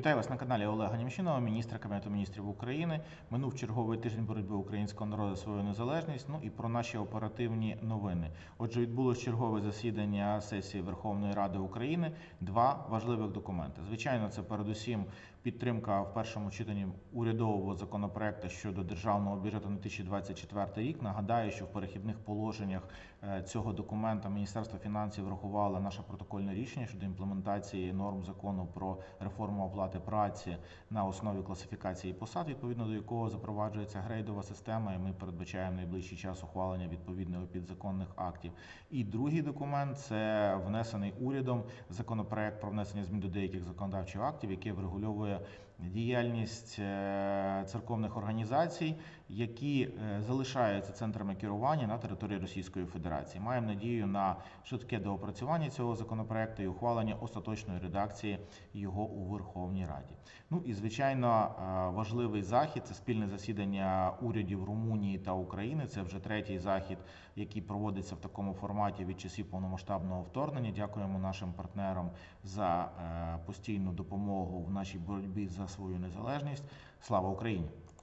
Вітаю вас на каналі Олега Німчинова, міністра Кабінету міністрів України. Минув черговий тиждень боротьби українського народу за свою незалежність. Ну і про наші оперативні новини. Отже, відбулось чергове засідання сесії Верховної Ради України. Два важливих документи. Звичайно, це передусім підтримка в першому читанні урядового законопроекту щодо державного бюджету на 2024 рік. Нагадаю, що в перехідних положеннях е, цього документа Міністерство фінансів врахувало наше протокольне рішення щодо імплементації норм закону про реформу оплати праці на основі класифікації посад, відповідно до якого запроваджується грейдова система, і ми передбачаємо найближчий час ухвалення відповідних підзаконних актів. І другий документ це внесений урядом законопроект про внесення змін до деяких законодавчих актів, який врегульовує діяльність е, церковних організацій, які е, залишаються центрами керування на території Російської Федерації. Маємо надію на швидке доопрацювання цього законопроекту і ухвалення остаточної редакції його у Верховній Раді. Ну і звичайно е, важливий захід це спільне засідання урядів Румунії та України. Це вже третій захід, який проводиться в такому форматі від часів повномасштабного вторгнення. Дякуємо нашим партнерам за е, постійну допомогу в нашій боротьбі за свою незалежність. Слава Україні!